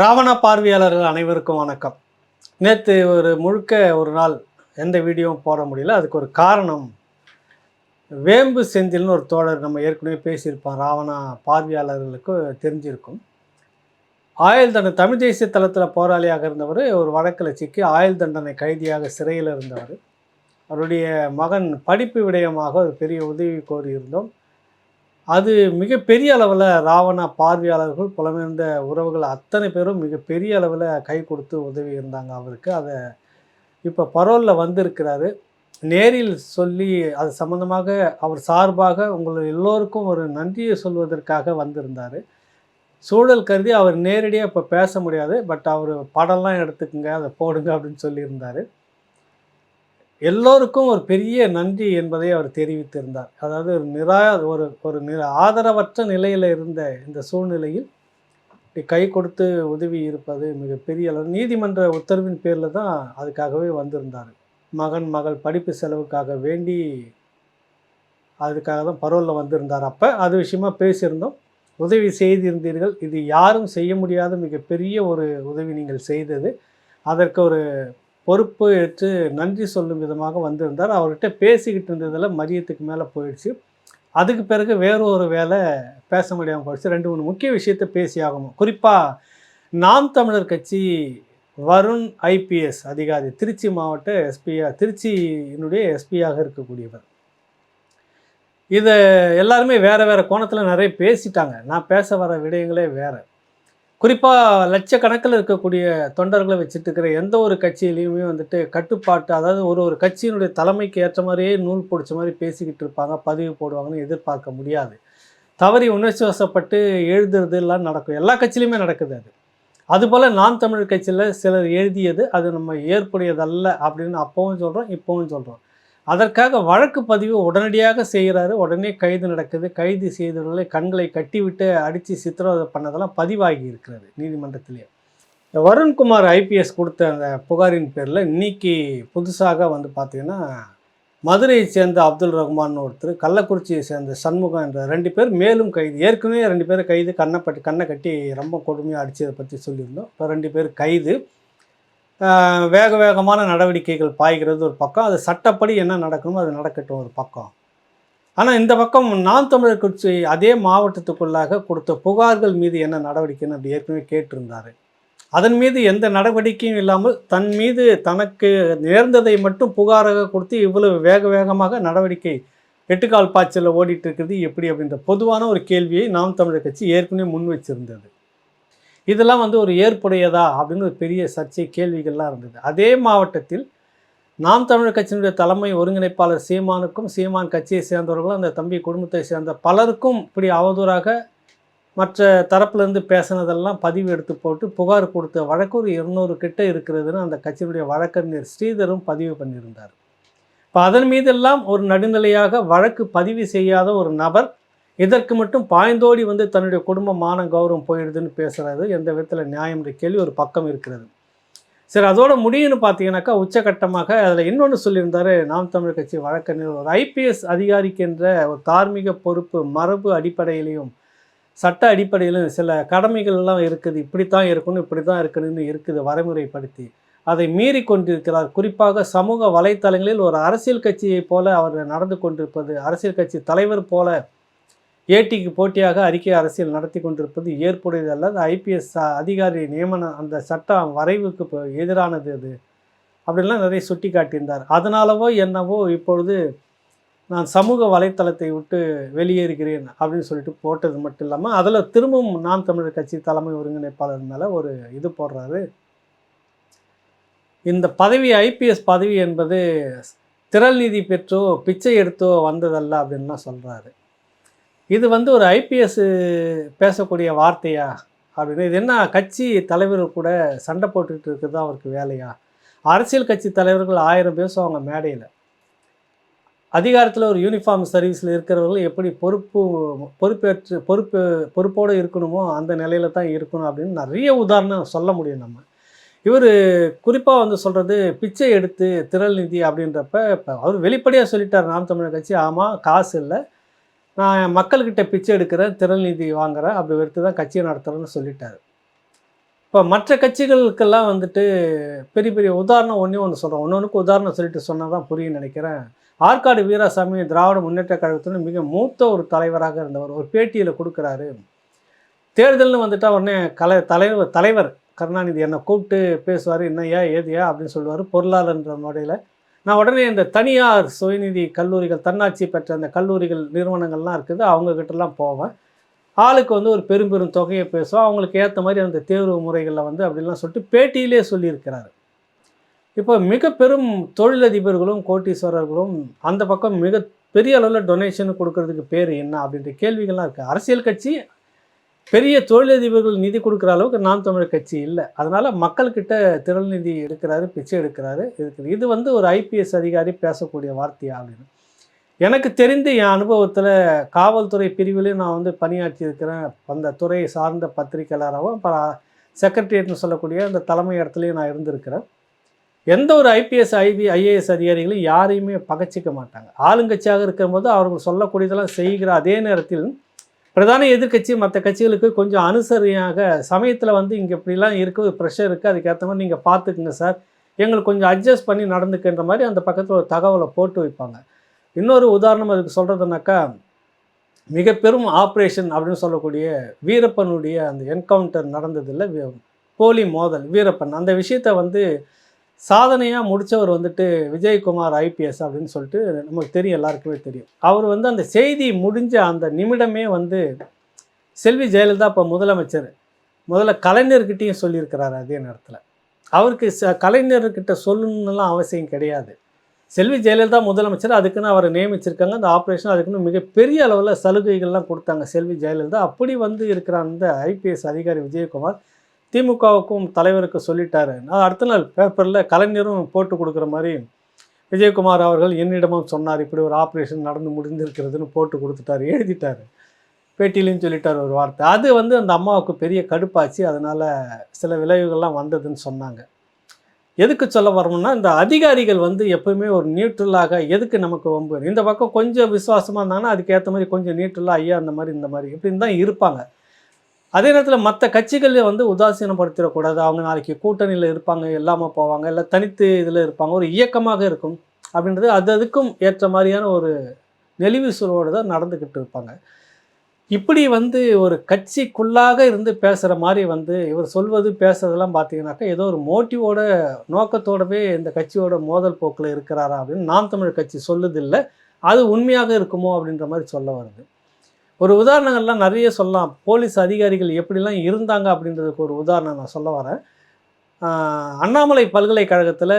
ராவணா பார்வையாளர்கள் அனைவருக்கும் வணக்கம். நேற்று ஒரு முழுக்க ஒரு நாள் எந்த வீடியோவும் போட முடியல. அதுக்கு ஒரு காரணம் வேம்பு செந்தில்னு ஒரு தோழர் நம்ம ஏற்கனவே பேசியிருப்போம் ராவணா பார்வையாளர்களுக்கு தெரிஞ்சிருக்கும். ஆயுள் தண்டனை தமிழ் தேசிய தளத்தில் போராளியாக இருந்தவர் ஒரு வழக்கில் சிக்கி ஆயுள் தண்டனை கைதியாக சிறையில் இருந்தவர். அவருடைய மகன் படிப்பு விடயமாக ஒரு பெரிய உதவி கோரியிருந்தோம். அது மிகப்பெரிய அளவில் ராவண பார்வையாளர்கள் புலமைந்த உறவுகள் அத்தனை பேரும் மிகப்பெரிய அளவில் கை கொடுத்து உதவி இருந்தாங்க அவருக்கு. அதை இப்போ பரோலில் வந்திருக்கிறாரு. நேரில் சொல்லி அது சம்மந்தமாக அவர் சார்பாக உங்கள் எல்லோருக்கும் ஒரு நன்றியை சொல்வதற்காக வந்திருந்தார். சூழல் கருதி அவர் நேரடியாக இப்போ பேச முடியாது. பட் அவர் படம்லாம் எடுத்துக்கோங்க அதை போடுங்க அப்படின்னு சொல்லியிருந்தார். எல்லோருக்கும் ஒரு பெரிய நன்றி என்பதை அவர் தெரிவித்திருந்தார். அதாவது ஒரு நிரா ஒரு ஒரு நிர ஆதரவற்ற நிலையில் இருந்த இந்த சூழ்நிலையில் கை கொடுத்து உதவி இருப்பது மிகப்பெரிய அளவு நீதிமன்ற உத்தரவின் பேரில் தான் அதுக்காகவே வந்திருந்தார். மகன் மகள் படிப்பு செலவுக்காக வேண்டி அதுக்காக தான் பரோலில் வந்திருந்தார். அப்போ அது விஷயமா பேசியிருந்தோம். உதவி செய்திருந்தீர்கள். இது யாரும் செய்ய முடியாத மிகப்பெரிய ஒரு உதவி நீங்கள் செய்தது. அதற்கு ஒரு பொறுப்பு ஏற்று நன்றி சொல்லும் விதமாக வந்திருந்தார். அவர்கிட்ட பேசிக்கிட்டு இருந்ததில் மதியத்துக்கு மேலே போயிடுச்சு. அதுக்கு பிறகு வேறு ஒரு வேலை பேச முடியாமல் போயிடுச்சு. ரெண்டு மூணு முக்கிய விஷயத்தை பேசி ஆகணும். குறிப்பாக நாம் தமிழர் கட்சி வருண் ஐபிஎஸ் அதிகாரி திருச்சி மாவட்ட எஸ்பியா திருச்சியினுடைய எஸ்பியாக இருக்கக்கூடியவர். இதை எல்லாருமே வேறு வேறு கோணத்தில் நிறைய பேசிட்டாங்க. நான் பேச வர விடயங்களே வேறு. குறிப்பாக லட்சக்கணக்கில் இருக்கக்கூடிய தொண்டர்களை வச்சுட்டு இருக்கிற எந்த ஒரு கட்சியிலையுமே வந்துட்டு கட்டுப்பாட்டு அதாவது ஒரு ஒரு கட்சியினுடைய தலைமைக்கு ஏற்ற மாதிரியே நூல் பிடிச்ச மாதிரி பேசிக்கிட்டு இருப்பாங்க பதிவு போடுவாங்கன்னு எதிர்பார்க்க முடியாது. தவறி உணர்ச்சி வசப்பட்டு எழுதுறது எல்லாம் நடக்கும். எல்லா கட்சியிலையுமே நடக்குது அது. அதுபோல் நாம் தமிழ் கட்சியில் சிலர் எழுதியது அது நம்ம ஏற்புடையதல்ல அப்படின்னு அப்போவும் சொல்கிறோம் இப்போவும் சொல்கிறோம் அதற்காக வழக்கு பதிவு உடனடியாக செய்கிறாரு. உடனே கைது நடக்குது. கைது செய்தவர்களை கண்களை கட்டிவிட்டு அடித்து சித்திரவதை பண்ணதெல்லாம் பதிவாகி இருக்கிறது நீதிமன்றத்திலேயே இந்த வருண்குமார் ஐபிஎஸ் கொடுத்த அந்த புகாரின் பேரில் இன்னைக்கு புதுசாக வந்து பார்த்திங்கன்னா மதுரையை சேர்ந்த அப்துல் ரஹ்மான் ஒருத்தர் கள்ளக்குறிச்சியை சேர்ந்த சண்முகம் என்ற ரெண்டு பேர் மேலும் கைது ஏற்கனவே ரெண்டு பேர் கைது கண்ணப்பட்டு கண்ணை கட்டி ரொம்ப கொடுமையாக அடித்ததை பற்றி சொல்லியிருந்தோம். இப்போ ரெண்டு பேர் கைது. வேக வேகமான நடவடிக்கைகள் பாய்கிறது ஒரு பக்கம். அது சட்டப்படி என்ன நடக்கணுமோ அது நடக்கட்டும் ஒரு பக்கம். ஆனால் இந்த பக்கம் நாம் தமிழர் கட்சி அதே மாவட்டத்துக்குள்ளாக கொடுத்த புகார்கள் மீது என்ன நடவடிக்கைன்னு அப்படி ஏற்கனவே கேட்டிருந்தார். அதன் மீது எந்த நடவடிக்கையும் இல்லாமல் தன் மீது தனக்கு நேர்ந்ததை மட்டும் புகாராக கொடுத்து இவ்வளவு வேக வேகமாக நடவடிக்கை எட்டுக்கால் பாய்ச்சலில் ஓடிட்டு இருக்கிறது எப்படி அப்படின்ற பொதுவான ஒரு கேள்வியை நாம் தமிழர் கட்சி ஏற்கனவே முன் வச்சிருந்தது. இதெல்லாம் வந்து ஒரு ஏற்புடையதா அப்படின்னு ஒரு பெரிய சர்ச்சை கேள்விகள்லாம் இருந்தது. அதே மாவட்டத்தில் நாம் தமிழர் கட்சியினுடைய தலைமை ஒருங்கிணைப்பாளர் சீமானுக்கும் சீமான் கட்சியை சேர்ந்தவர்களும் அந்த தம்பி குடும்பத்தை சேர்ந்த பலருக்கும் இப்படி அவதூறாக மற்ற தரப்புலேருந்து பேசினதெல்லாம் பதிவு எடுத்து போட்டு புகார் கொடுத்த வழக்கு ஒரு இருநூறு கிட்ட இருக்கிறதுன்னு அந்த கட்சியினுடைய வழக்கறிஞர் ஸ்ரீதரும் பதிவு பண்ணியிருந்தார். இப்போ அதன் மீதெல்லாம் ஒரு நடுநிலையாக வழக்கு பதிவு செய்யாத ஒரு நபர் இதற்கு மட்டும் பாய்ந்தோடி வந்து தன்னுடைய குடும்ப மானம் கௌரவம் போயிடுதுன்னு பேசுகிறது எந்த விதத்தில் நியாயம்ன்ற கேள்வி ஒரு பக்கம் இருக்கிறது. சரி அதோட முடியும்னு பார்த்தீங்கன்னாக்கா உச்சகட்டமாக அதில் இன்னொன்று சொல்லியிருந்தார் நாம் தமிழ் கட்சி வழக்கறிஞர் ஒரு ஐபிஎஸ் அதிகாரிக்கின்ற ஒரு தார்மீக பொறுப்பு மரபு அடிப்படையிலையும் சட்ட அடிப்படையிலும் சில கடமைகள்லாம் இருக்குது இப்படித்தான் இருக்கணும் இப்படி தான் இருக்கணும்னு இருக்குது வரைமுறைப்படுத்தி. அதை மீறி கொண்டிருக்கிறார். குறிப்பாக சமூக வலைத்தளங்களில் ஒரு அரசியல் கட்சியைப் போல அவர் நடந்து கொண்டிருப்பது அரசியல் கட்சி தலைவர் போல ஏடிக்கு போட்டியாக அறிக்கை அரசியல் நடத்தி கொண்டிருப்பது ஏற்புடையதல்ல அது ஐபிஎஸ் அதிகாரி நியமனம் அந்த சட்டம் வரைவுக்கு இப்போ எதிரானது அது. அப்படின்லாம் நிறைய சுட்டி காட்டியிருந்தார் அதனாலவோ என்னவோ இப்பொழுது நான் சமூக வலைத்தளத்தை விட்டு வெளியேறுகிறேன் அப்படின்னு சொல்லிட்டு போட்டது மட்டும் இல்லாமல் அதில் திரும்பவும் நாம் தமிழர் கட்சி தலைமை ஒருங்கிணைப்பாளர் மேலே ஒரு இது போடுறாரு. இந்த பதவி ஐபிஎஸ் பதவி என்பது திரள் நிதி பெற்றோ பிச்சை எடுத்தோ வந்ததல்ல அப்படின்லாம் சொல்கிறாரு இது வந்து ஒரு ஐபிஎஸ் பேசக்கூடிய வார்த்தையா? அப்படின்னு. இது என்ன கட்சி தலைவர் கூட சண்டை போட்டுக்கிட்டு இருக்குது அவருக்கு வேலையா? அரசியல் கட்சி தலைவர்கள் ஆயிரம் பேசுவாங்க மேடையில். அதிகாரத்தில் ஒரு யூனிஃபார்ம் சர்வீஸில் இருக்கிறவர்கள் எப்படி பொறுப்பு பொறுப்பேற்று பொறுப்பு பொறுப்போடு இருக்கணுமோ அந்த நிலையில தான் இருக்கணும் அப்படின்னு நிறைய உதாரணம் சொல்ல முடியும் நம்ம. இவர் குறிப்பாக வந்து சொல்கிறது பிச்சை எடுத்து திரள் நிதி அப்படின்றப்ப இப்போ அவர் வெளிப்படையாக சொல்லிட்டார் நாம் தமிழர் கட்சி. ஆமாம் காசு இல்லை. நான் மக்கள்கிட்ட பிச்சை எடுக்கிறேன் திரள் நிதி வாங்குறேன் அப்படி எடுத்து தான் கட்சியை நடத்துகிறேன்னு சொல்லிட்டார். இப்போ மற்ற கட்சிகளுக்கெல்லாம் வந்துட்டு பெரிய பெரிய உதாரணம் ஒன்றே ஒன்று சொல்கிறோம் ஒன்று ஒன்றுக்கு உதாரணம் சொல்லிட்டு சொன்னால் தான் புரியும் நினைக்கிறேன். ஆற்காடு வீராசாமி திராவிட முன்னேற்ற கழகத்தின் மிக மூத்த ஒரு தலைவராக இருந்தவர். ஒரு பேட்டியில் கொடுக்குறாரு. தேர்தல்னு வந்துட்டால் உடனே கலை தலைவர் தலைவர் கருணாநிதி என்னை கூப்பிட்டு பேசுவார் என்னையா ஏதியா அப்படின்னு சொல்லுவார். பொருளாளர்ன்ற முறையில் நான் உடனே இந்த தனியார் சுயநிதி கல்லூரிகள் தன்னாட்சி பெற்ற அந்த கல்லூரிகள் நிறுவனங்கள்லாம் இருக்குது அவங்கக்கிட்டலாம் போவேன். ஆளுக்கு வந்து ஒரு பெரும் பெரும் தொகையை பேசுவோம் அவங்களுக்கு ஏற்ற மாதிரி அந்த தேர்வு முறைகளில் வந்து அப்படிலாம் சொல்லிட்டு பேட்டியிலே சொல்லியிருக்கிறாரு. இப்போ மிக பெரும் தொழிலதிபர்களும் கோட்டீஸ்வரர்களும் அந்த பக்கம் மிக பெரிய அளவில் டொனேஷன் கொடுக்கறதுக்கு பேர் என்ன அப்படின்ற கேள்விகள்லாம் இருக்குது அரசியல் கட்சி பெரிய தொழிலதிபர்கள் நிதி கொடுக்குற அளவுக்கு நாம் தமிழர் கட்சி இல்லை. அதனால் மக்கள்கிட்ட திரள் நிதி எடுக்கிறாரு பிச்சை எடுக்கிறாரு இருக்குது. இது வந்து ஒரு ஐபிஎஸ் அதிகாரி பேசக்கூடிய வார்த்தையா அப்படின்னு. எனக்கு தெரிந்து என் அனுபவத்தில் காவல்துறை பிரிவிலையும் நான் வந்து பணியாற்றி இருக்கிறேன் அந்த துறையை சார்ந்த பத்திரிகையாளராகவும் பல செக்ரட்டரியேட்னு சொல்லக்கூடிய அந்த தலைமை இடத்துலையும் நான் இருந்திருக்கிறேன். எந்த ஒரு ஐபிஎஸ் ஐபி ஐஏஎஸ் அதிகாரிகளும் யாரையுமே பகச்சிக்க மாட்டாங்க. ஆளுங்கட்சியாக இருக்கும்போது அவர்கள் சொல்லக்கூடியதெல்லாம் செய்கிற அதே நேரத்தில் பிரதான எதிர்க்கட்சி மற்ற கட்சிகளுக்கு கொஞ்சம் அனுசரியாக சமயத்தில் வந்து இங்கே இப்படிலாம் இருக்குது ப்ரெஷர் இருக்குது அதுக்கேற்ற மாதிரி நீங்கள் பார்த்துக்குங்க சார் எங்களுக்கு கொஞ்சம் அட்ஜஸ்ட் பண்ணி நடந்துக்கின்ற மாதிரி அந்த பக்கத்தில் ஒரு தகவலை போட்டு வைப்பாங்க. இன்னொரு உதாரணம் அதுக்கு சொல்கிறதுனாக்கா மிக பெரும் ஆப்ரேஷன் அப்படின்னு சொல்லக்கூடிய வீரப்பனுடைய அந்த என்கவுண்டர் நடந்ததில்ல. போலி மோதல் வீரப்பன். அந்த விஷயத்தை வந்து சாதனையாக முடித்தவர் வந்துட்டு விஜயகுமார் ஐபிஎஸ் அப்படின்னு சொல்லிட்டு நமக்கு தெரியும் எல்லாருக்குமே தெரியும். அவர் வந்து அந்த செய்தி முடிஞ்ச அந்த நிமிடமே வந்து செல்வி ஜெயலலிதா இப்போ முதலமைச்சர். முதல்ல கலைஞர்கிட்டையும் சொல்லியிருக்கிறாரு அதே நேரத்தில். அவருக்கு ச கலைஞர்கிட்ட சொல்லணும்லாம் அவசியம் கிடையாது. செல்வி ஜெயலலிதா முதலமைச்சர் அதுக்குன்னு அவரை நியமிச்சிருக்காங்க. அந்த ஆப்ரேஷன் அதுக்குன்னு மிகப்பெரிய அளவில் சலுகைகள்லாம் கொடுத்தாங்க செல்வி ஜெயலலிதா. அப்படி வந்து இருக்கிற அந்த ஐபிஎஸ் அதிகாரி விஜயகுமார் திமுகவுக்கும் தலைவருக்கு சொல்லிட்டாரு. நான் அடுத்த நாள் பேப்பரில் கலைஞரும் போட்டு கொடுக்குற மாதிரி விஜயகுமார் அவர்கள் என்னிடமும் சொன்னார் இப்படி ஒரு ஆப்ரேஷன் நடந்து முடிந்திருக்கிறதுன்னு போட்டு கொடுத்துட்டாரு எழுதிட்டாரு. பேட்டியிலையும் சொல்லிட்டார் ஒரு வார்த்தை. அது வந்து அந்த அம்மாவுக்கு பெரிய கடுப்பாச்சு. அதனால் சில விளைவுகள்லாம் வந்ததுன்னு சொன்னாங்க. எதுக்கு சொல்ல வரோம்னா இந்த அதிகாரிகள் வந்து எப்பவுமே ஒரு நியூட்ரலாக எதுக்கு நமக்கு வம்பு? இந்த பக்கம் கொஞ்சம் விசுவாசமாக இருந்தாங்கன்னா அதுக்கேற்ற மாதிரி கொஞ்சம் நியூட்ரலாக ஐயா அந்த மாதிரி இந்த மாதிரி இப்படின்னு தான் இருப்பாங்க. அதே நேரத்தில் மற்ற கட்சிகளை வந்து உதாசீனப்படுத்திடக்கூடாது. அவங்க நாளைக்கு கூட்டணியில் இருப்பாங்க இல்லாமல் போவாங்க இல்லை தனித்து இதில் இருப்பாங்க. ஒரு இயக்கமாக இருக்கும் அப்படின்றது அது அதுக்கும் ஏற்ற மாதிரியான ஒரு நெளிவு சுரோடு தான் நடந்துக்கிட்டு இருப்பாங்க. இப்படி வந்து ஒரு கட்சிக்குள்ளாக இருந்து பேசுகிற மாதிரி வந்து இவர் சொல்வது பேசுறதெல்லாம் பார்த்தீங்கன்னாக்கா ஏதோ ஒரு மோட்டிவோட நோக்கத்தோடவே இந்த கட்சியோட மோதல் போக்கில் இருக்கிறாரா அப்படின்னு நாம் தமிழ் கட்சி சொல்லுதில்லை. அது உண்மையாக இருக்குமோ அப்படின்ற மாதிரி சொல்ல வருது. ஒரு உதாரணங்கள்லாம் நிறைய சொல்லலாம். போலீஸ் அதிகாரிகள் எப்படிலாம் இருந்தாங்க அப்படின்றதுக்கு ஒரு உதாரணம் நான் சொல்ல வரேன். அண்ணாமலை பல்கலைக்கழகத்தில்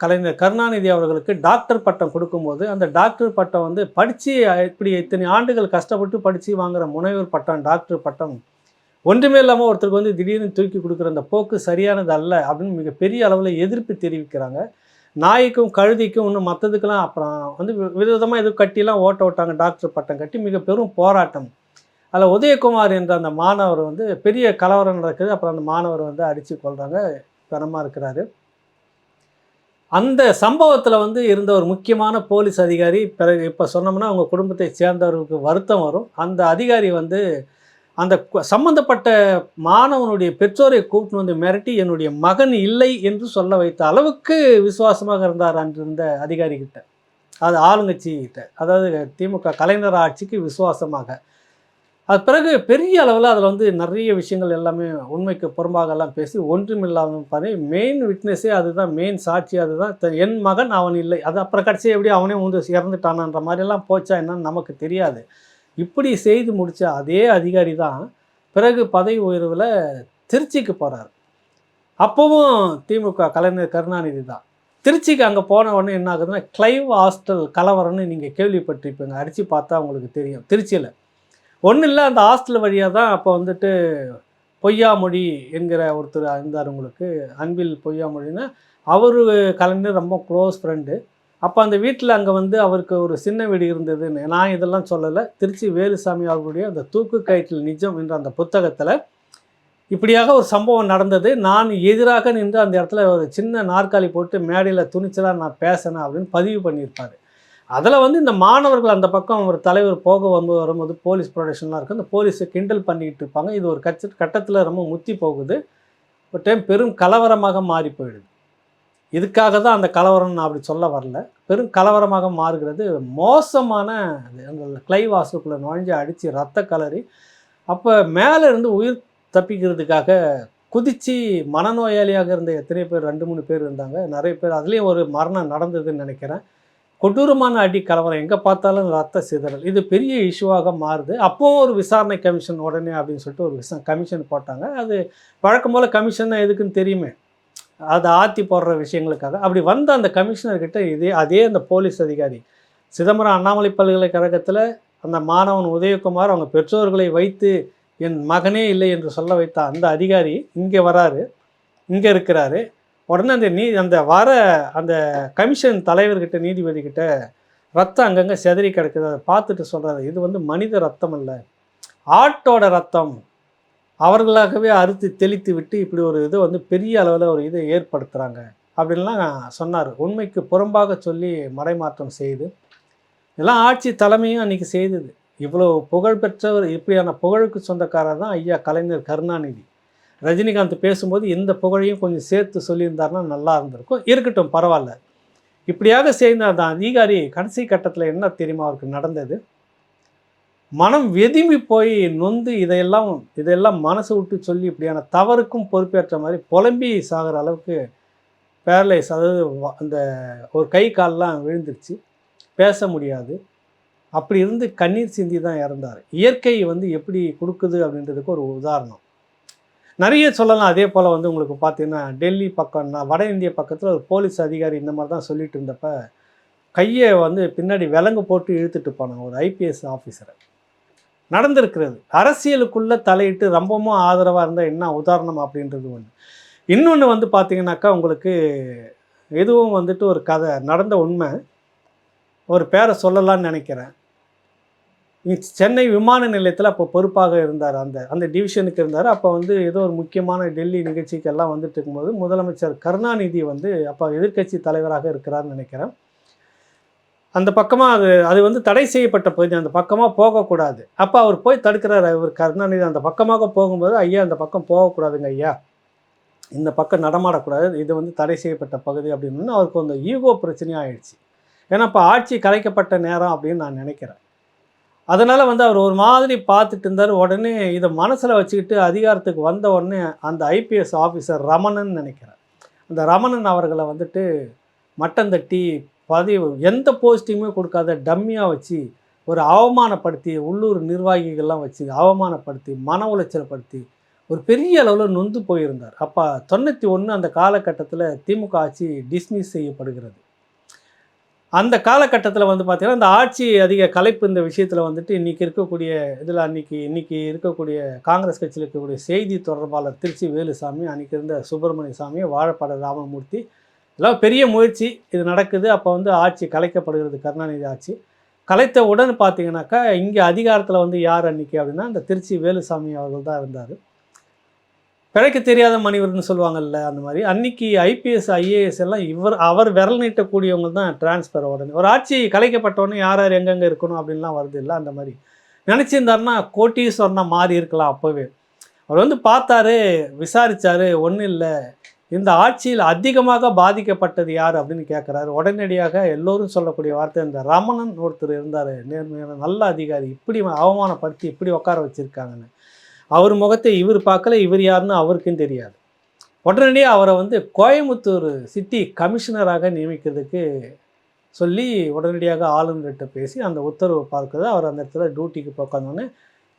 கலைஞர் கருணாநிதி அவர்களுக்கு டாக்டர் பட்டம் கொடுக்கும்போது அந்த டாக்டர் பட்டம் வந்து படித்து இப்படி இத்தனை ஆண்டுகள் கஷ்டப்பட்டு படித்து வாங்குகிற முனைவர் பட்டம் டாக்டர் பட்டம். ஒன்றுமே இல்லாமல் ஒருத்தருக்கு வந்து திடீர்னு தூக்கி கொடுக்குற அந்த போக்கு சரியானது அல்ல அப்படின்னு மிகப்பெரிய அளவில் எதிர்ப்பு தெரிவிக்கிறாங்க. நாய்க்கும் கழுதிக்கும் இன்னும் மற்றதுக்கெல்லாம் அப்புறம் வந்து விதவிதமாக எதுவும் கட்டிலாம் ஓட்ட விட்டாங்க டாக்டர் பட்டம் கட்டி மிக பெரும் போராட்டம். அதில் உதயகுமார் என்ற அந்த மாணவர் வந்து பெரிய கலவரம் நடக்குது. அப்புறம் அந்த மாணவர் வந்து அடித்து கொள்கிறாங்க பிணமாக இருக்கிறாரு. அந்த சம்பவத்தில் வந்து இருந்த ஒரு முக்கியமான போலீஸ் அதிகாரி பிறகு இப்போ சொன்னோம்னா அவங்க குடும்பத்தை சேர்ந்தவருக்கு வருத்தம் வரும். அந்த அதிகாரி வந்து அந்த சம்பந்தப்பட்ட மாணவனுடைய பெற்றோரை கூப்பிட்டு வந்து மிரட்டி என்னுடைய மகன் இல்லை என்று சொல்ல வைத்த அளவுக்கு விசுவாசமாக இருந்தார் அன்றிருந்த அதிகாரி அதிகாரிகிட்ட அது ஆளுங்கட்சி கிட்ட. அதாவது திமுக கலைஞர் ஆட்சிக்கு விசுவாசமாக. அது பிறகு பெரிய அளவில் அதில் வந்து நிறைய விஷயங்கள் எல்லாமே உண்மைக்கு புறம்பாக எல்லாம் பேசி ஒன்றுமில்லாமல் பண்ணி மெயின் விட்னஸே அதுதான் மெயின் சாட்சி அதுதான். என் மகன் அவன் இல்லை. அது அப்புறம் கடைசியை எப்படி அவனே வந்து இறந்துட்டானான்ற மாதிரிலாம் போச்சா என்னன்னு நமக்கு தெரியாது. இப்படி செய்து முடித்த அதே அதிகாரி தான் பிறகு பதவி உயர்வில் திருச்சிக்கு போகிறார் அப்போவும் திமுக கலைஞர் கருணாநிதி தான். திருச்சிக்கு அங்கே போன உடனே என்ன ஆகுதுன்னா கிளைவ் ஹாஸ்டல் கலவரம்னு நீங்கள் கேள்விப்பட்டிருப்பீங்க. அடித்து பார்த்தா உங்களுக்கு தெரியும் திருச்சியில். ஒன்றும் இல்லை அந்த ஹாஸ்டல் வழியாக தான் அப்போ வந்துட்டு பொய்யாமொழி என்கிற ஒருத்தர் இருந்தார் உங்களுக்கு. அன்பில் பொய்யாமொழின்னா அவர் கலைஞர் ரொம்ப க்ளோஸ் ஃப்ரெண்டு அப்போ அந்த வீட்டில் அங்கே வந்து அவருக்கு ஒரு சின்ன வீடு இருந்ததுன்னு நான் இதெல்லாம் சொல்லலை. திருச்சி வேலுசாமி அவர்களுடைய அந்த தூக்கு கயிற்றில் நிஜம் என்ற அந்த புத்தகத்தில் இப்படியாக ஒரு சம்பவம் நடந்தது. நான் எதிராக நின்று அந்த இடத்துல ஒரு சின்ன நாற்காலி போட்டு மேடையில் துணிச்சலாக நான் பேசினேன் அப்படின்னு பதிவு பண்ணியிருப்பார். அதில் வந்து இந்த மாணவர்கள் அந்த பக்கம் ஒரு தலைவர் போக வந்து வரும்போது போலீஸ் ப்ரொடக்ஷன்லாம் இருக்குது அந்த போலீஸை கிண்டல் பண்ணிக்கிட்டு இருப்பாங்க. இது ஒரு கச்ச கட்டத்தில் ரொம்ப முத்தி போகுது. ஒரு டைம் பெரும் கலவரமாக மாறி போயிடுது. இதுக்காக தான் அந்த கலவரம் நான் அப்படி சொல்ல வரல. பெரும் கலவரமாக மாறுகிறது. மோசமான அந்த கிளை வாசலுக்குள்ளே நுழைஞ்சு அடித்து ரத்த கலரி அப்போ மேலே இருந்து உயிர் தப்பிக்கிறதுக்காக குதித்து மனநோயாளியாக இருந்த எத்தனை பேர் ரெண்டு மூணு பேர் இருந்தாங்க. நிறைய பேர் அதுலேயும் ஒரு மரணம் நடந்ததுன்னு நினைக்கிறேன். கொடூரமான அடி கலவரம் எங்கே பார்த்தாலும் ரத்த சிதறல். இது பெரிய இஷ்யூவாக மாறுது. அப்போவும் ஒரு விசாரணை கமிஷன் உடனே அப்படின்னு சொல்லிட்டு ஒரு விசா கமிஷன் போட்டாங்க. அது வழக்கம் போல் கமிஷன் எதுக்குன்னு தெரியுமே. அதை ஆற்றி போடுற விஷயங்களுக்காக. அப்படி வந்த அந்த கமிஷனர்கிட்ட இதே அதே அந்த போலீஸ் அதிகாரி சிதம்பரம் அண்ணாமலை பல்கலைக்கழகத்தில் அந்த மாணவன் உதயகுமார் அவங்க பெற்றோர்களை வைத்து என் மகனே இல்லை என்று சொல்ல வைத்த அந்த அதிகாரி இங்கே வராரு இங்கே இருக்கிறாரு. உடனே அந்த நீ அந்த வர அந்த கமிஷன் தலைவர்கிட்ட நீதிபதி கிட்ட ரத்தம் அங்கங்கே செதறி கிடக்குது. அதை பார்த்துட்டு சொல்கிறாரு இது வந்து மனித ரத்தம் இல்லை ஆட்டோட ரத்தம். அவர்களாகவே அறுத்து தெளித்து விட்டு இப்படி ஒரு இதை வந்து பெரிய அளவில் ஒரு இதை ஏற்படுத்துகிறாங்க அப்படின்லாம் சொன்னார். உண்மைக்கு புறம்பாக சொல்லி மறைமாற்றம் செய்து இதெல்லாம் ஆட்சி தலைமையும் அன்றைக்கி செய்தது. இவ்வளோ புகழ்பெற்றவர் இப்படியான புகழுக்கு சொந்தக்காரர் தான் ஐயா கலைஞர் கருணாநிதி. ரஜினிகாந்த் பேசும்போது இந்த புகழையும் கொஞ்சம் சேர்த்து சொல்லியிருந்தாருன்னா நல்லா இருந்திருக்கும். இருக்கட்டும் பரவாயில்ல. இப்படியாக சேர்ந்த அந்த அதிகாரி கடைசி கட்டத்தில் என்ன தெரியுமா அவருக்கு நடந்தது? மனம் வெதும்பி போய் நொந்து இதையெல்லாம் இதையெல்லாம் மனசு விட்டு சொல்லி இப்படியான தவறுக்கும் பொறுப்பேற்ற மாதிரி புலம்பி சாகிற அளவுக்கு பேரலைஸ் அதாவது வ- அந்த ஒரு கை கால்லாம் விழுந்துருச்சு. பேச முடியாது. அப்படி இருந்து கண்ணீர் சிந்தி தான் இறந்தார். இயற்கை வந்து எப்படி கொடுக்குது அப்படின்றதுக்கு ஒரு உதாரணம். நிறைய சொல்லலாம். அதே போல் வந்து உங்களுக்கு பார்த்தீங்கன்னா டெல்லி பக்கம்னா வட இந்திய பக்கத்தில் ஒரு போலீஸ் அதிகாரி இந்த மாதிரி தான் சொல்லிட்டு இருந்தப்ப கையை வந்து பின்னாடி விலங்கு போட்டு இழுத்துட்டு போனாங்க ஒரு ஐபிஎஸ் ஆஃபீஸரை. நடந்திருக்கிறது. அரசியலுக்குள்ளே தலையிட்டு ரொம்பவும் ஆதரவாக இருந்தால் என்ன உதாரணம் அப்படின்றது ஒன்று இன்னொன்று வந்து பார்த்தீங்கன்னாக்கா உங்களுக்கு எதுவும் வந்துட்டு ஒரு கதை நடந்த உண்மை ஒரு பேரை சொல்லலாம்னு நினைக்கிறேன். சென்னை விமான நிலையத்தில் அப்போ பொறுப்பாக இருந்தார் அந்த அந்த டிவிஷனுக்கு இருந்தார். அப்போ வந்து ஏதோ ஒரு முக்கியமான டெல்லி நிகழ்ச்சிக்கெல்லாம் வந்துட்டு இருக்கும்போது முதலமைச்சர் கருணாநிதி வந்து அப்போ எதிர்க்கட்சி தலைவராக இருக்கிறார்னு நினைக்கிறேன். அந்த பக்கமாக அது அது வந்து தடை செய்யப்பட்ட பகுதி அந்த பக்கமாக போகக்கூடாது. அப்போ அவர் போய் தடுக்கிறார் அவர் கருணாநிதி. அந்த பக்கமாக போகும்போது ஐயா அந்த பக்கம் போகக்கூடாதுங்க ஐயா. இந்த பக்கம் நடமாடக்கூடாது. இது வந்து தடை செய்யப்பட்ட பகுதி அப்படின்னு அவருக்கு அந்த ஈகோ பிரச்சனையாக ஆயிடுச்சு. ஏன்னா இப்போ ஆட்சி கலைக்கப்பட்ட நேரம் அப்படின்னு நான் நினைக்கிறேன். அதனால் வந்து அவர் ஒரு மாதிரி பார்த்துட்டு இருந்தார். உடனே இதை மனசில் வச்சுக்கிட்டு அதிகாரத்துக்கு வந்த உடனே அந்த ஐபிஎஸ் ஆஃபீஸர் ரமணன் நினைக்கிறேன் அந்த ரமணன் அவர்களை வந்துட்டு மட்டம் தட்டி பதிவு எந்த போஸ்டிங்குமே கொடுக்காத டம்மியாக வச்சு ஒரு அவமானப்படுத்தி உள்ளூர் நிர்வாகிகள்லாம் வச்சு அவமானப்படுத்தி மன உளைச்சல்படுத்தி ஒரு பெரிய அளவில் நொந்து போயிருந்தார். அப்போ தொண்ணூற்றி ஒன்று அந்த காலகட்டத்தில் திமுக ஆட்சி டிஸ்மிஸ் செய்யப்படுகிறது. அந்த காலகட்டத்தில் வந்து பார்த்திங்கன்னா இந்த ஆட்சி அதிக கலைப்பு இந்த விஷயத்தில் வந்துட்டு இன்றைக்கி இருக்கக்கூடிய இதில் அன்றைக்கி இன்றைக்கி இருக்கக்கூடிய காங்கிரஸ் கட்சியில் இருக்கக்கூடிய செய்தி தொடர்பாளர் திருச்சி வேலுசாமி அன்றைக்கி இருந்த சுப்பிரமணிய சாமி வாழப்பாட ராமமூர்த்தி எல்லாம் பெரிய முயற்சி. இது நடக்குது. அப்போ வந்து ஆட்சி கலைக்கப்படுகிறது கருணாநிதி ஆட்சி. கலைத்த உடனே பார்த்தீங்கன்னாக்கா இங்கே அதிகாரத்தில் வந்து யார் அன்றைக்கி அப்படின்னா இந்த திருச்சி வேலுசாமி அவர்கள் தான் இருந்தார். பிழைக்க தெரியாத மனிதர்னு சொல்லுவாங்கல்ல அந்த மாதிரி. அன்னைக்கு ஐபிஎஸ் ஐஏஎஸ் எல்லாம் இவர் அவர் விரல் நீட்டக்கூடியவங்க தான் டிரான்ஸ்ஃபர் உடனே. ஒரு ஆட்சி கலைக்கப்பட்டவொடனே யார் யார் எங்கெங்கே இருக்கணும் அப்படின்லாம் வருது இல்லை அந்த மாதிரி. நினச்சிருந்தாருன்னா கோட்டீஸ்வரனாக மாறி இருக்கலாம் அப்போவே. அவர் வந்து பார்த்தாரு விசாரித்தார் ஒன்றும் இல்லை. இந்த ஆட்சியில் அதிகமாக பாதிக்கப்பட்டது யார் அப்படின்னு கேட்குறாரு உடனடியாக எல்லோரும் சொல்லக்கூடிய வார்த்தை இந்த ரமணன் ஒருத்தர் இருந்தார். நேர்மையான நல்ல அதிகாரி. இப்படி அவமானப்படுத்தி இப்படி உட்கார வச்சுருக்காங்கன்னு. அவர் முகத்தை இவர் பார்க்கல இவர் யாருன்னு அவருக்கும் தெரியாது. உடனடியாக அவரை வந்து கோயம்புத்தூர் சிட்டி கமிஷனராக நியமிக்கிறதுக்கு சொல்லி உடனடியாக ஆளுநர்கிட்ட பேசி அந்த உத்தரவு பார்க்குறது அவர் அந்த இடத்துல டியூட்டிக்கு உட்காந்தோன்னே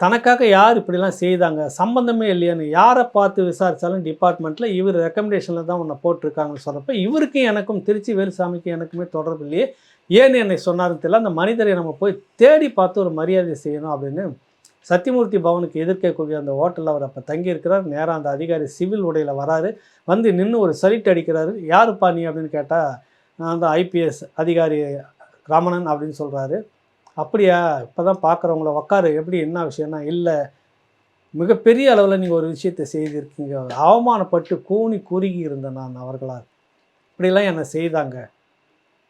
தனக்காக யார் இப்படிலாம் செய்தாங்க? சம்பந்தமே இல்லையான்னு யாரை பார்த்து விசாரித்தாலும் டிபார்ட்மெண்ட்டில் இவர் ரெக்கமெண்டேஷனில் தான் உன்னை போட்டிருக்காங்கன்னு சொல்கிறப்ப இவருக்கும் எனக்கும் திருச்சி வேலுசாமிக்கும் எனக்குமே தொடர்பு இல்லையே. ஏன்னு என்னை சொன்னார்னு தெரியல. அந்த மனிதரை நம்ம போய் தேடி பார்த்து ஒரு மரியாதை செய்யணும் அப்படின்னு சத்தியமூர்த்தி பவனுக்கு எதிர்க்கக்கூடிய அந்த ஹோட்டலில் அவர் அப்போ தங்கியிருக்கிறார். நேராக அந்த அதிகாரி சிவில் உடையில் வராரு. வந்து நின்று ஒரு சலிட் அடிக்கிறாரு. யாருப்பா நீ? அப்படின்னு கேட்டால் நான் அந்த ஐபிஎஸ் அதிகாரி ரமணன் அப்படின்னு சொல்கிறாரு அப்படியா? இப்போ தான் பார்க்குறவங்கள உக்காரு. எப்படி என்ன விஷயம்னா இல்லை மிகப்பெரிய அளவில் நீங்கள் ஒரு விஷயத்தை செய்திருக்கீங்க. அவமானப்பட்டு கூனி குறுகி இருந்தேன் நான் அவர்களால் இப்படிலாம் என்னை செய்தாங்க.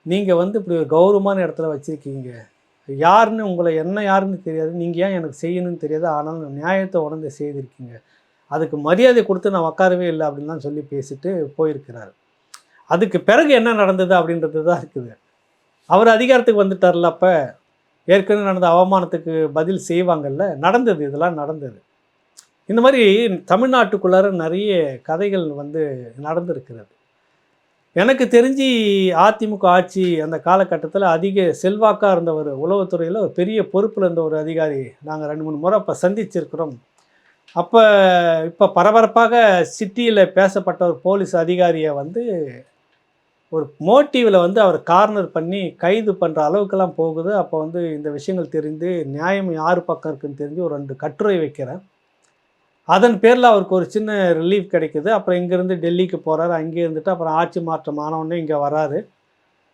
நீங்கள் வந்து இப்படி ஒரு கௌரவமான இடத்துல வச்சுருக்கீங்க. யாருன்னு உங்களை என்ன யாருன்னு தெரியாது. நீங்கள் ஏன் எனக்கு செய்யணும்னு தெரியாது. ஆனாலும் நியாயத்தை உணர்ந்து செய்திருக்கீங்க. அதுக்கு மரியாதை கொடுத்து நான் உட்காரவே இல்லை அப்படின்லாம் சொல்லி பேசிட்டு போயிருக்கிறார். அதுக்கு பிறகு என்ன நடந்தது அப்படின்றது தான் இருக்குது. அவர் அதிகாரத்துக்கு வந்துட்டார்ல அப்போ. ஏற்கனவே நடந்த அவமானத்துக்கு பதில் செய்வாங்கல்ல நடந்தது இதெல்லாம் நடந்தது. இந்த மாதிரி தமிழ்நாட்டுக்குள்ளார நிறைய கதைகள் வந்து நடந்திருக்கிறது. எனக்கு தெரிஞ்சு அதிமுக ஆட்சி அந்த காலகட்டத்தில் அதிக செல்வாக்காக இருந்தவர் உளவுத்துறையில் ஒரு பெரிய பொறுப்பில் இருந்த ஒரு அதிகாரி நாங்கள் ரெண்டு மூணு முறை அப்போ சந்திச்சிருக்கிறோம். அப்போ இப்போ பரபரப்பாக சிட்டியில் பேசப்பட்ட ஒரு போலீஸ் அதிகாரியை வந்து ஒரு மோட்டிவில் வந்து அவர் கார்னர் பண்ணி கைது பண்ணுற அளவுக்கெல்லாம் போகுது. அப்போ வந்து இந்த விஷயங்கள் தெரிந்து நியாயம் யார் பக்கம் இருக்குன்னு தெரிஞ்சு ஒரு ரெண்டு கட்டுரை வைக்கிறேன். அதன் பேரில் அவருக்கு ஒரு சின்ன ரிலீஃப் கிடைக்குது. அப்புறம் இங்கேருந்து டெல்லிக்கு போகிறாரு அங்கே இருந்துட்டு அப்புறம் ஆட்சி மாற்றம் ஆனவுடனே இங்கே வராரு.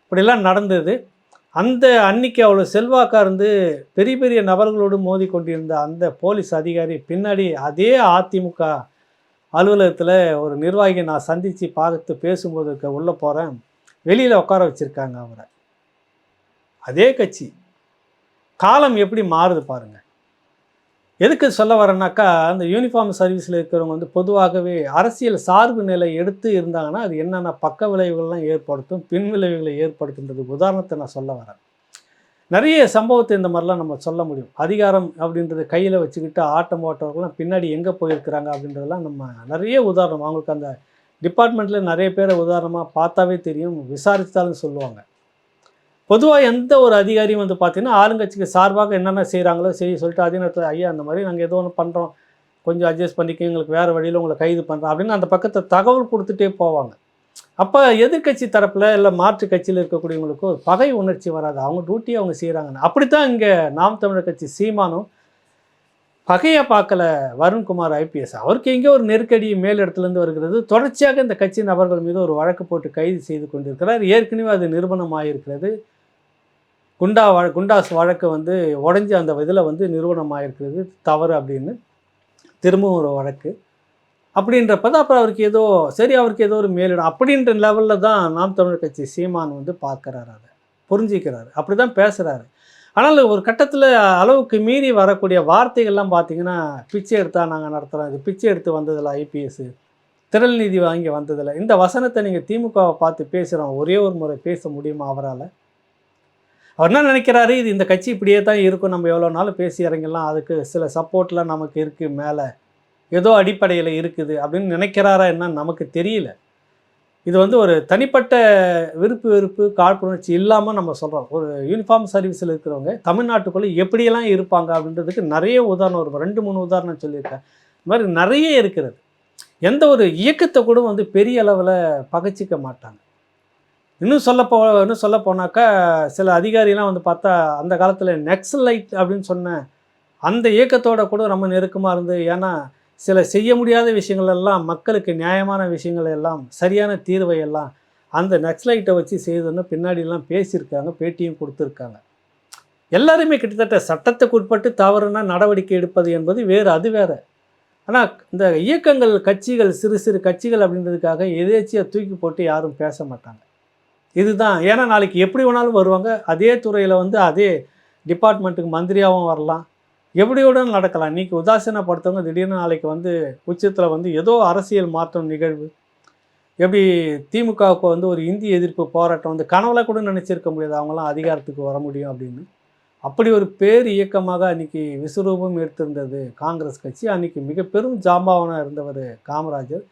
இப்படிலாம் நடந்தது. அந்த அன்னைக்கு அவ்வளோ செல்வாக்காக இருந்து பெரிய பெரிய நபர்களோடு மோதி கொண்டிருந்த அந்த போலீஸ் அதிகாரி பின்னாடி அதே அதிமுக அலுவலகத்தில் ஒரு நிர்வாகியை நான் சந்தித்து பார்த்து பேசும்போது இருக்க உள்ளே போகிறேன் வெளியில் உட்கார வச்சுருக்காங்க அவரை. அதே கட்சி. காலம் எப்படி மாறுது பாருங்கள் எதுக்கு சொல்ல வரேன்னாக்கா அந்த யூனிஃபார்ம் சர்வீஸில் இருக்கிறவங்க வந்து பொதுவாகவே அரசியல் சார்பு நிலை எடுத்து இருந்தாங்கன்னா அது என்னென்ன பக்க விளைவுகள்லாம் ஏற்படுத்தும் பின் விளைவுகளை ஏற்படுத்துன்றது உதாரணத்தை நான் சொல்ல வரேன். நிறைய சம்பவத்தை இந்த மாதிரிலாம் நம்ம சொல்ல முடியும். அதிகாரம் அப்படின்றத கையில் வச்சுக்கிட்டு ஆட்டம் ஓட்டவர்கள்லாம் பின்னாடி எங்கே போயிருக்கிறாங்க அப்படின்றதெல்லாம் நம்ம நிறைய உதாரணம். அவங்களுக்கு அந்த டிபார்ட்மெண்ட்டில் நிறைய பேரை உதாரணமாக பார்த்தாவே தெரியும் விசாரித்தாலும் சொல்லுவாங்க. பொதுவாக எந்த ஒரு அதிகாரியும் வந்து பார்த்தீங்கன்னா ஆளுங்கட்சிக்கு சார்பாக என்னென்ன செய்கிறாங்களோ செய்ய சொல்லிட்டு அதே நேரத்தில் ஐயா அந்த மாதிரி நாங்கள் ஏதோ ஒன்று பண்ணுறோம் கொஞ்சம் அட்ஜஸ்ட் பண்ணிக்க எங்களுக்கு வேறு வழியில் உங்களை கைது பண்ணுறோம் அப்படின்னு அந்த பக்கத்தை தகவல் கொடுத்துட்டே போவாங்க. அப்போ எதிர்க்கட்சி தரப்பில் இல்லை மாற்று கட்சியில் இருக்கக்கூடியவங்களுக்கு ஒரு பகை உணர்ச்சி வராது. அவங்க டியூட்டியை அவங்க செய்கிறாங்கன்னு அப்படித்தான் இங்கே நாம் தமிழர் கட்சி சீமானும் பகையை பார்க்கல வருண்குமார் ஐபிஎஸ் அவருக்கு எங்கேயோ ஒரு நெருக்கடி மேலிடத்துலேருந்து வருகிறது. தொடர்ச்சியாக இந்த கட்சி நபர்கள் மீது ஒரு வழக்கு போட்டு கைது செய்து கொண்டிருக்கிறார். ஏற்கனவே அது நிறுவனமாயிருக்கிறது. குண்டா வழ குண்டாஸ் வழக்கு வந்து உடஞ்சி அந்த இதில் வந்து நிறுவனமாயிருக்கிறது. தவறு அப்படின்னு திரும்பவும் ஒரு வழக்கு. அப்படின்றப்ப தான் அப்புறம் அவருக்கு ஏதோ சரி அவருக்கு ஏதோ ஒரு மேலிடம். அப்படின்ற லெவலில் தான் நாம் தமிழர் கட்சி சீமான் வந்து பார்க்குறாரு அதை. புரிஞ்சிக்கிறாரு. அப்படி தான் பேசுகிறாரு ஆனால் ஒரு கட்டத்தில் அளவுக்கு மீறி வரக்கூடிய வார்த்தைகள்லாம் பார்த்தீங்கன்னா பிச்சை எடுத்தா நாங்கள் நடத்துகிறோம் இது பிச்சை எடுத்து வந்ததில்ல ஐபிஎஸ் திரள் நிதி வாங்கி வந்ததில்ல. இந்த வசனத்தை நீங்கள் திமுகவை பார்த்து பேசுகிறோம் ஒரே ஒரு முறை பேச முடியுமா அவரால்? அவர் என்ன நினைக்கிறாரு? இது இந்த கட்சி இப்படியே தான் இருக்கும். நம்ம எவ்வளோ நாள் பேசி இறங்கலாம் அதுக்கு சில சப்போர்ட்லாம் நமக்கு இருக்குது மேலே. ஏதோ அடிப்படையில் இருக்குது அப்படின்னு நினைக்கிறாரா என்னன்னு நமக்கு தெரியல. இது வந்து ஒரு தனிப்பட்ட விருப்பு வெறுப்பு காழ்ப்புணர்ச்சி இல்லாமல் நம்ம சொல்கிறோம் ஒரு யூனிஃபார்ம் சர்வீஸில் இருக்கிறவங்க தமிழ்நாட்டுக்குள்ளே எப்படியெல்லாம் இருப்பாங்க அப்படின்றதுக்கு நிறைய உதாரணம் ஒரு ரெண்டு மூணு உதாரணம் சொல்லியிருக்கேன். இந்த மாதிரி நிறைய இருக்கிறது. எந்த ஒரு இயக்கத்தை கூட வந்து பெரிய அளவில் பகைச்சிக்க மாட்டாங்க. இன்னும் சொல்ல இன்னும் சொல்ல போனாக்கா சில அதிகாரிலாம் வந்து பார்த்தா அந்த காலத்தில் நெக்ஸலைட் அப்படின்னு சொன்ன அந்த இயக்கத்தோட கூட ரொம்ப நெருக்கமாக இருந்து ஏன்னா சில செய்ய முடியாத விஷயங்கள் எல்லாம் மக்களுக்கு நியாயமான விஷயங்கள் எல்லாம் சரியான தீர்வை எல்லாம் அந்த நக்ஸலைட்டை வச்சு செய்ததுன்னு பின்னாடிலாம் பேசியிருக்காங்க பேட்டியும் கொடுத்துருக்காங்க. எல்லாருமே கிட்டத்தட்ட சட்டத்துக்கு உட்பட்டு தவறுனா நடவடிக்கை எடுப்பது என்பது வேறு அது வேற. ஆனால் இந்த இயக்கங்கள் கட்சிகள் சிறு சிறு கட்சிகள் அப்படின்றதுக்காக எதேச்சியாக தூக்கி போட்டு யாரும் பேச மாட்டாங்க. இதுதான். ஏன்னா நாளைக்கு எப்படி வேணாலும் வருவாங்க. அதே துறையில் வந்து அதே டிபார்ட்மெண்ட்டுக்கு மந்திரியாகவும் வரலாம். எப்படியுடன் நடக்கலாம்? இன்றைக்கி உதாசீனப்படுத்தவங்க திடீர்னு நாளைக்கு வந்து உச்சத்தில் வந்து ஏதோ அரசியல் மாற்றம் நிகழ்வு. எப்படி திமுகவுக்கு வந்து ஒரு இந்திய எதிர்ப்பு போராட்டம் வந்து கனவுல கூட நினச்சிருக்க முடியாது. அவங்களாம் அதிகாரத்துக்கு வர முடியும் அப்படின்னு. அப்படி ஒரு பேர் இயக்கமாக அன்றைக்கி விஸ்வரூபம் எடுத்திருந்தது காங்கிரஸ் கட்சி. அன்றைக்கி மிக பெரும் ஜாம்பவானாக இருந்தவர் காமராஜர்.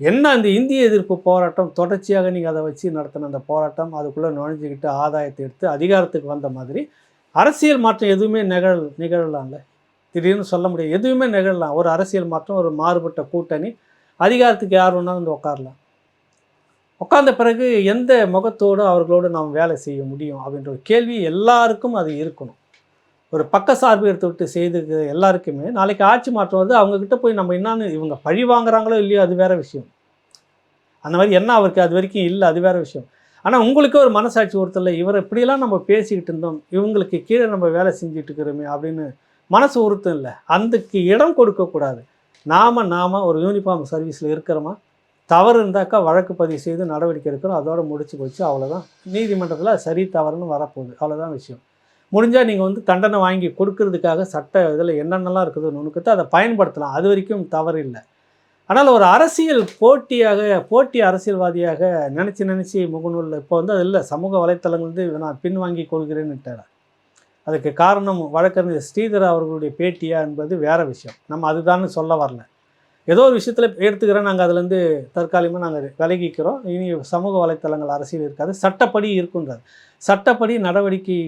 என்ன அந்த இந்திய எதிர்ப்பு போராட்டம்? தொடர்ச்சியாக நீங்கள் அதை வச்சு நடத்தின அந்த போராட்டம். அதுக்குள்ளே நுழைஞ்சிக்கிட்டு ஆதாயத்தை எடுத்து அதிகாரத்துக்கு வந்த மாதிரி அரசியல் மாற்றம் எதுவுமே நிகழ் நிகழலாம்ல. திடீர்னு சொல்ல முடியாது. எதுவுமே நிகழலாம். ஒரு அரசியல் மாற்றம் ஒரு மாறுபட்ட கூட்டணி. அதிகாரத்துக்கு யார் வேணாலும் வந்து உட்காரலாம் உட்கார்ந்த பிறகு எந்த முகத்தோடு அவர்களோடு நாம் வேலை செய்ய முடியும் அப்படின்ற ஒரு கேள்வி எல்லாருக்கும் அது இருக்கணும். ஒரு பக்க சார்பு எடுத்து விட்டு செய்து எல்லாருக்குமே நாளைக்கு ஆட்சி மாற்றம் வந்து அவங்கக்கிட்ட போய் நம்ம என்னன்னு இவங்க பழி வாங்குறாங்களோ இல்லையோ அது வேற விஷயம். அந்த மாதிரி என்ன அவருக்கு அது வரைக்கும் இல்லை. அது வேற விஷயம். ஆனால் உங்களுக்கு ஒரு மனசாட்சி ஒருத்தரில் இவர் இப்படியெல்லாம் நம்ம பேசிக்கிட்டு இருந்தோம் இவங்களுக்கு கீழே நம்ம வேலை செஞ்சுட்டு இருக்கிறோமே அப்படின்னு மனசு உறுத்தம் இல்லை. அதுக்கு இடம் கொடுக்கக்கூடாது நாம் நாம் ஒரு யூனிஃபார்ம் சர்வீஸில் இருக்கிறோமா? தவறு இருந்தாக்கா வழக்கு பதிவு செய்து நடவடிக்கை எடுக்கிறோம். அதோட முடிச்சு போச்சு அவ்வளோதான் நீதிமன்றத்தில் சரி தவறுன்னு வரப்போகுது. அவ்வளோதான் விஷயம். முடிஞ்சால் நீங்கள் வந்து தண்டனை வாங்கி கொடுக்கறதுக்காக சட்ட இதில் என்னென்னலாம் இருக்குதுன்னு நுணுக்கத்தை அதை பயன்படுத்தலாம். அது வரைக்கும் தவறு இல்லை. ஆனால் ஒரு அரசியல் போட்டியாக போட்டி அரசியல்வாதியாக நினச்சி நினச்சி முகநூலில் இப்போ வந்து அது இல்லை. சமூக வலைத்தளங்கள் வந்து நான் பின்வாங்கி கொள்கிறேன்னுட்டார் அதுக்கு காரணம் வழக்கறிஞர் ஸ்ரீதர் அவர்களுடைய பேட்டியா என்பது வேறு விஷயம். நம்ம அதுதான்னு சொல்ல வரல. ஏதோ ஒரு விஷயத்தில் எடுத்துக்கிறோம் நாங்கள் அதுலேருந்து தற்காலிகமாக நாங்கள் விலகிக்கிறோம். இனி சமூக வலைத்தளங்கள் அரசியல் இருக்காது. சட்டப்படி இருக்குன்றார். சட்டப்படி நடவடிக்கை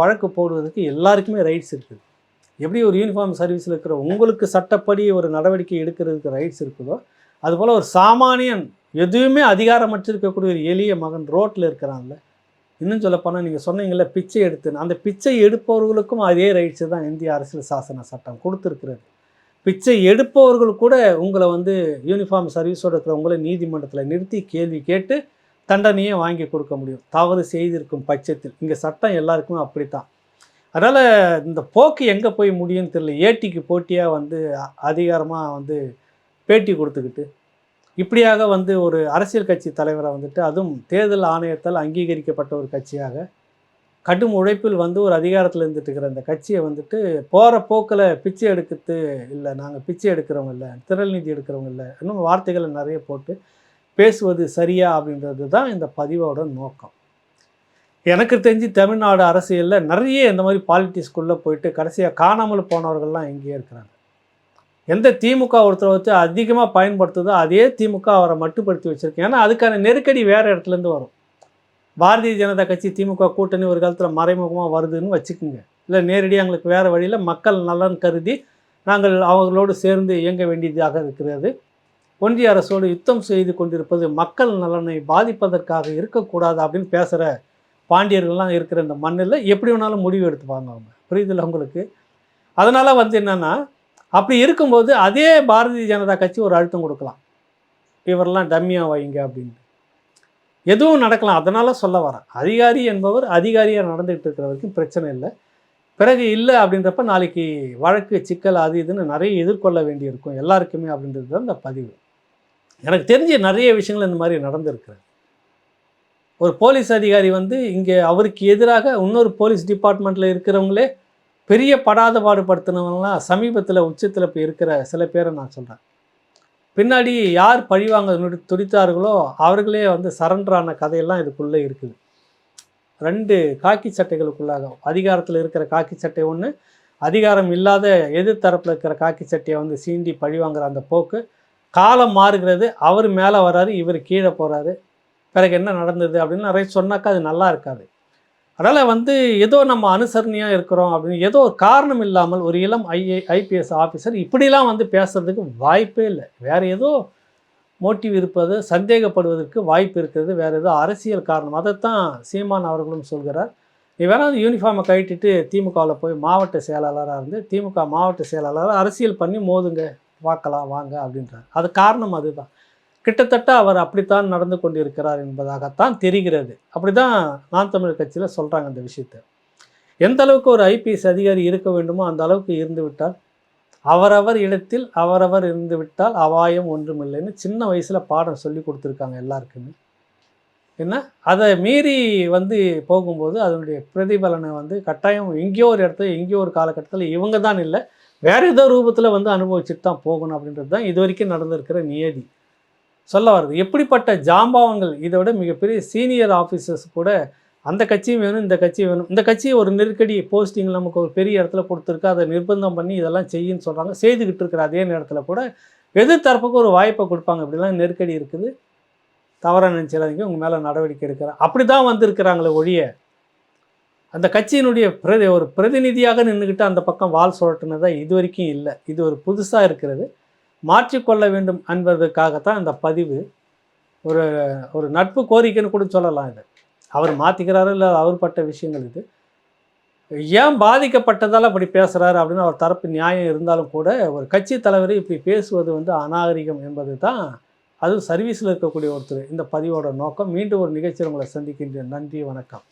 வழக்கு போடுவதற்கு எல்லாருக்குமே ரைட்ஸ் இருக்குது. எப்படி ஒரு யூனிஃபார்ம் சர்வீஸில் இருக்கிற உங்களுக்கு சட்டப்படி ஒரு நடவடிக்கை எடுக்கிறதுக்கு ரைட்ஸ் இருக்குதோ அதுபோல் ஒரு சாமானியன் எதுவுமே அதிகாரமற்றிருக்கக்கூடிய ஒரு எளிய மகன் ரோட்டில் இருக்கிறான்ல. இன்னும் சொல்லப்போனால் நீங்கள் சொன்னீங்கள்ல பிச்சை எடுத்துன்னு அந்த பிச்சை எடுப்பவர்களுக்கும் அதே ரைட்ஸு தான் இந்திய அரசியல் சாசன சட்டம் கொடுத்துருக்கிறது. பிச்சை எடுப்பவர்கள் கூட உங்களை வந்து யூனிஃபார்ம் சர்வீஸோடு இருக்கிறவங்களை நீதிமன்றத்தில் நிறுத்தி கேள்வி கேட்டு தண்டனையே வாங்கி கொடுக்க முடியும். தவறு செய்திருக்கும் பட்சத்தில். இங்கே சட்டம் எல்லாருக்குமே அப்படித்தான். அதனால் இந்த போக்கு எங்கே போய் முடியும்னு தெரியல. ஏட்டிக்கு போட்டியாக வந்து அதிகாரமாக வந்து பேட்டி கொடுத்துக்கிட்டு இப்படியாக வந்து ஒரு அரசியல் கட்சி தலைவரை வந்துட்டு அதுவும் தேர்தல் ஆணையத்தால் அங்கீகரிக்கப்பட்ட ஒரு கட்சியாக கடும் உழைப்பில் வந்து ஒரு அதிகாரத்தில் இருந்துட்டு இருக்கிற அந்த கட்சியை வந்துட்டு போகிற போக்கில் பிச்சை எடுக்கிறது இல்லை நாங்கள் பிச்சை எடுக்கிறவங்க இல்லை திரள் நிதி எடுக்கிறவங்க இல்லை இன்னும் வார்த்தைகளை நிறைய போட்டு பேசுவது சரியா அப்படின்றது தான் இந்த பதிவோட நோக்கம். எனக்கு தெரிஞ்சு தமிழ்நாடு அரசியலில் நிறைய இந்த மாதிரி பாலிட்டிக்ஸ்குள்ளே போயிட்டு கடைசியாக காணாமல் போனவர்கள்லாம் எங்கேயே இருக்கிறாங்க. எந்த திமுக ஒருத்தரை வச்சு அதிகமாக பயன்படுத்துதோ அதே திமுக அவரை மட்டுப்படுத்தி வச்சுருக்கு. ஏன்னா அதுக்கான நெருக்கடி வேறு இடத்துலேருந்து வரும். பாரதிய ஜனதா கட்சி திமுக கூட்டணி ஒரு காலத்தில் மறைமுகமாக வருதுன்னு வச்சுக்கோங்க. இல்லை நேரடியாக எங்களுக்கு வேறு வழியில் மக்கள் நலன் கருதி நாங்கள் அவர்களோடு சேர்ந்து இயங்க வேண்டியதாக இருக்கிறது. ஒன்றிய அரசோடு யுத்தம் செய்து கொண்டிருப்பது மக்கள் நலனை பாதிப்பதற்காக இருக்கக்கூடாது அப்படின்னு பேசுகிற பாண்டியர்கள்லாம் இருக்கிற இந்த மண்ணில் எப்படி வேணாலும் முடிவு எடுத்துப்பாங்க அவங்க. புரியுதுல்ல உங்களுக்கு? அதனால் வந்து என்னென்னா அப்படி இருக்கும்போது அதே பாரதிய ஜனதா கட்சி ஒரு அழுத்தம் கொடுக்கலாம். இவரெல்லாம் டம்மியாக வைங்க அப்படின்னு எதுவும் நடக்கலாம். அதனால் சொல்ல வரேன். அதிகாரி என்பவர் அதிகாரியாக நடந்துகிட்டு இருக்கிற வரைக்கும் பிரச்சனை இல்லை. பிறகு இல்லை அப்படின்றப்ப நாளைக்கு வழக்கு சிக்கல் அது இதுன்னு நிறைய எதிர்கொள்ள வேண்டியிருக்கும். எல்லாருக்குமே அப்படின்றது தான் இந்த பதிவு. எனக்கு தெரிஞ்ச நிறைய விஷயங்கள் இந்த மாதிரி நடந்திருக்கிறது. ஒரு போலீஸ் அதிகாரி வந்து இங்கே அவருக்கு எதிராக இன்னொரு போலீஸ் டிபார்ட்மெண்ட்டில் இருக்கிறவங்களே பெரிய படாத பாடுபடுத்தினவங்களாம் சமீபத்தில் உச்சத்தில் இப்போ இருக்கிற சில பேரை நான் சொல்கிறேன் பின்னாடி யார் பழிவாங்க துடித்தார்களோ அவர்களே வந்து சரண்டரான கதையெல்லாம் இதுக்குள்ளே இருக்குது. ரெண்டு காக்கி சட்டைகளுக்குள்ளாக அதிகாரத்தில் இருக்கிற காக்கி சட்டை ஒன்று அதிகாரம் இல்லாத எதிர்த்தரப்பில் இருக்கிற காக்கி சட்டையை வந்து சீண்டி பழிவாங்குற அந்த போக்கு காலம் மாறுகிறது அவர் மேலே வராரு இவர் கீழே போகிறாரு பிறகு என்ன நடந்தது அப்படின்னு நிறைய சொன்னாக்கா அது நல்லா இருக்காது. அதனால் வந்து ஏதோ நம்ம அனுசரணையாக இருக்கிறோம் அப்படின்னு ஏதோ ஒரு காரணம் இல்லாமல் ஒரு இளம் ஐஏ ஐபிஎஸ் ஆஃபீஸர் இப்படிலாம் வந்து பேசுகிறதுக்கு வாய்ப்பே இல்லை. வேறு ஏதோ மோட்டிவ் இருப்பது சந்தேகப்படுவதற்கு வாய்ப்பு இருக்கிறது வேறு ஏதோ அரசியல் காரணம். அதைத்தான் சீமான் அவர்களும் சொல்கிறார். நீ வேணால் யூனிஃபார்மை கழட்டிட்டு திமுகவில் போய் மாவட்ட செயலாளராக இருந்து திமுக மாவட்ட செயலாளராக அரசியல் பண்ணி மோதுங்க பார்க்கலாம் வாங்க அப்படின்றார். அது காரணம் அதுதான். கிட்டத்தட்ட அவர் அப்படித்தான் நடந்து கொண்டிருக்கிறார் என்பதாகத்தான் தெரிகிறது. அப்படிதான் நான் தமிழர் கட்சியில் சொல்கிறாங்க அந்த விஷயத்தை. எந்த அளவுக்கு ஒரு ஐபிஎஸ் அதிகாரி இருக்க வேண்டுமோ அந்த அளவுக்கு இருந்து விட்டால் அவரவர் இடத்தில் அவரவர் இருந்து விட்டால் அபாயம் ஒன்றுமில்லைன்னு சின்ன வயசில் பாடம் சொல்லி கொடுத்துருக்காங்க எல்லாருக்குமே. என்ன? அதை மீறி வந்து போகும்போது அதனுடைய பிரதிபலனை வந்து கட்டாயம் எங்கேயோ ஒரு இடத்துல எங்கேயோ ஒரு காலகட்டத்தில் இவங்க தான் இல்லை வேறு ஏதோ ரூபத்தில் வந்து அனுபவிச்சுட்டு தான் போகணும் அப்படின்றது தான் இது வரைக்கும் நடந்திருக்கிற நியதி. சொல்ல வருது. எப்படிப்பட்ட ஜாம்பவான்கள்? இதை விட மிகப்பெரிய சீனியர் ஆஃபீஸர்ஸ் கூட அந்த கட்சியும் வேணும் இந்த கட்சியும் வேணும். இந்த கட்சி ஒரு நெருக்கடி போஸ்டிங் நமக்கு ஒரு பெரிய இடத்துல கொடுத்துருக்கு. அதை நிர்பந்தம் பண்ணி இதெல்லாம் செய்யுன்னு சொல்கிறாங்க செய்துக்கிட்டு இருக்கிற அதே நேரத்தில் கூட எதிர்த்தரப்புக்கு ஒரு வாய்ப்பை கொடுப்பாங்க. இப்படிலாம் நெருக்கடி இருக்குது. தவறாக நினச்சிடாதீங்க. உங்கள் மேலே நடவடிக்கை எடுக்கிறேன் அப்படி தான் வந்திருக்கிறாங்களே ஒழிய அந்த கட்சியினுடைய பிரதி ஒரு பிரதிநிதியாக நின்றுக்கிட்டு அந்த பக்கம் வால் சுழட்டினதா இது வரைக்கும் இல்லை. இது ஒரு புதுசாக இருக்கிறது. மாற்றிக்கொள்ள வேண்டும் என்பதற்காகத்தான் இந்த பதிவு ஒரு ஒரு நட்பு கோரிக்கைன்னு கூட சொல்லலாம் இது. அவர் மாற்றிக்கிறாரு இல்லை அவர் பட்ட விஷயங்கள் இது. ஏன் பாதிக்கப்பட்டதால் அப்படி பேசுகிறாரு அப்படின்னு அவர் தரப்பு நியாயம் இருந்தாலும் கூட ஒரு கட்சி தலைவர் இப்படி பேசுவது வந்து அநாகரிகம் என்பது தான் அதுவும் சர்வீஸில் இருக்கக்கூடிய ஒருத்தர் இந்த பதிவோட நோக்கம். மீண்டும் ஒரு நிகழ்ச்சியில் உங்களை சந்திக்கின்றேன். நன்றி வணக்கம்.